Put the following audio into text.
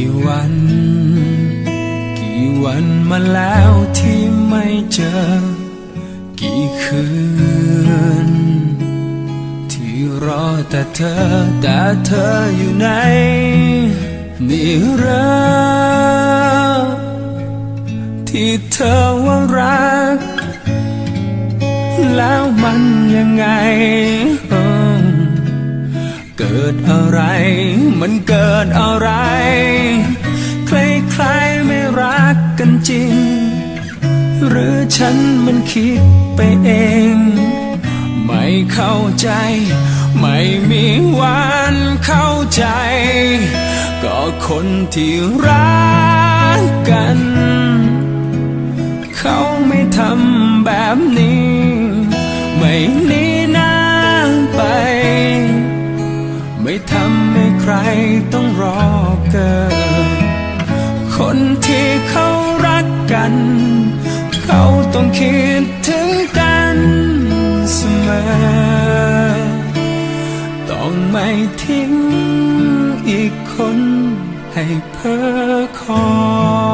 ี่วัน กี่วันมาแล้วที่ไม่เจอ กี่คืน ที่รอแต่เธอแต่เธออยู่ไหนนี่เหรอที่เธอว่ารัก แล้วมันยังไง กิดอะไร มันเกิดอะไร ใครๆไม่รักกันจริง หรือฉันมันคิดไปเอง ไม่เข้าใจ ไม่มีวันเข้าใจ ก็คนที่รักกัน เขาไม่ทำแบบนี้ ไม่นี ทำให้ใครต้องรอเกิน คนที่เขารักกัน เขาต้องคิดถึงกันเสมอ ต้องไม่ทิ้งอีกคนให้เพ้อคอย